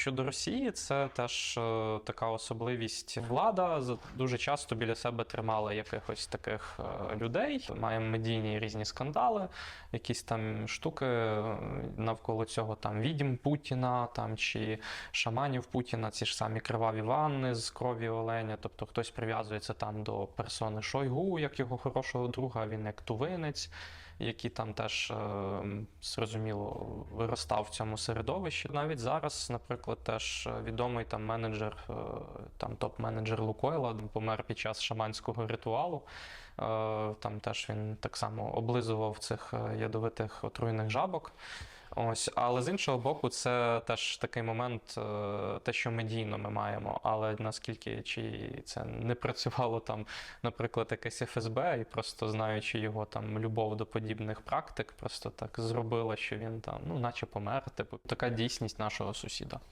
Щодо Росії, це теж е, така особливість. Влада дуже часто біля себе тримала якихось таких е, людей. Маємо медійні різні скандали, якісь там штуки е, навколо цього там відьм Путіна там чи шаманів Путіна, ці ж самі криваві ванни з крові оленя. Тобто хтось прив'язується там до персони Шойгу, як його хорошого друга, він як тувинець який там теж е, зрозуміло виростав в цьому середовищі. Навіть зараз, наприклад, теж відомий там менеджер, е, там топ-менеджер Лукойла помер під час шаманського ритуалу. Е, Там теж він так само облизував цих е, ядовитих отруйних жабок. Ось, але з іншого боку, це теж такий момент, е, те, що медійно ми маємо. Але наскільки чи це не працювало там, наприклад, якесь ФСБ, і просто знаючи його там любов до подібних практик, просто так зробила, що він там, ну, наче помер. Типу, така дійсність нашого сусіда.